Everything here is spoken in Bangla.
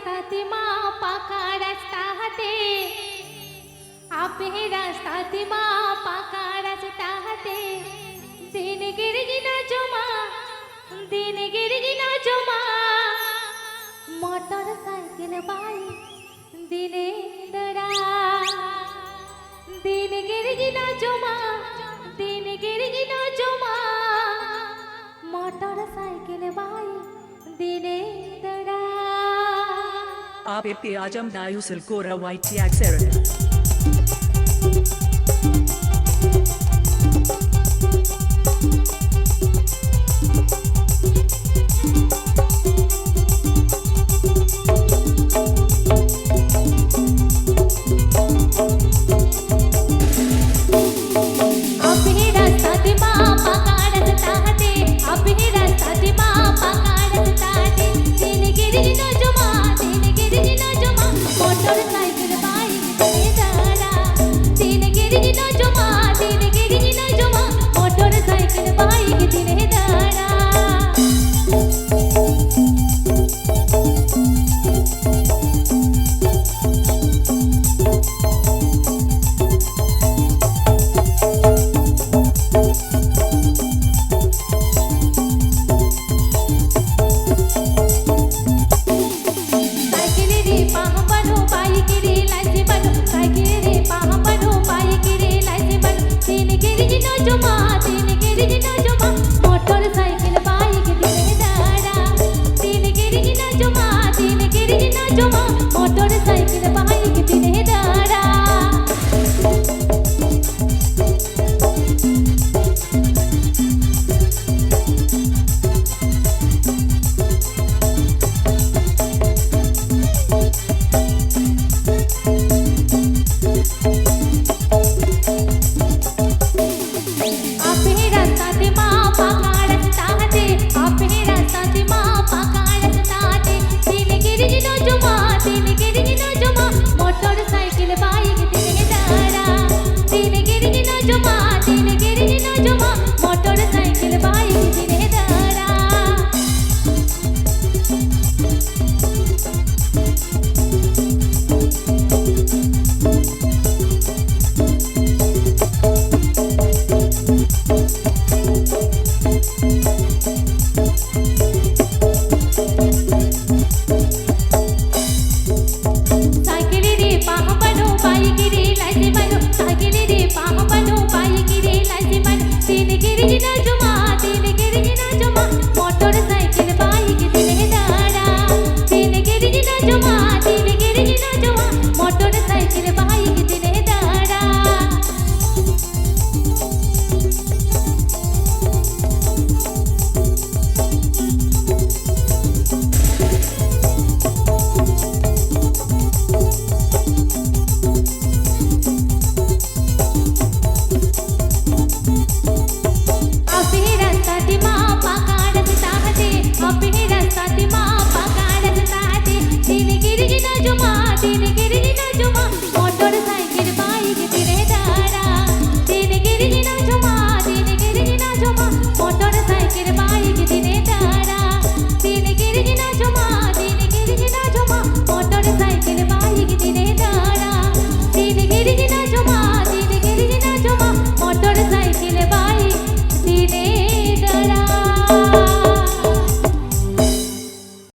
রাস্তাতে মা পাকা রাস্তাতে আপে রাস্তাতে মা পাকা রাস্তাতে দিন গিরগিনা জমা, দিন গিরগিনা জমা। মোটর সাইকেল বাইক দিনে দরা দিন গিরগিনা জমা पे आज हम नायू सिल्कोरा वाइट एक्सर জমা, তিন গিরগি ন জমা, মোটর সাইকেল বাইক দিনে দাঁড়া। তিন গিরগি ন জমা, তিন গিরগি ন জমা, মোটর ഗിരിനജു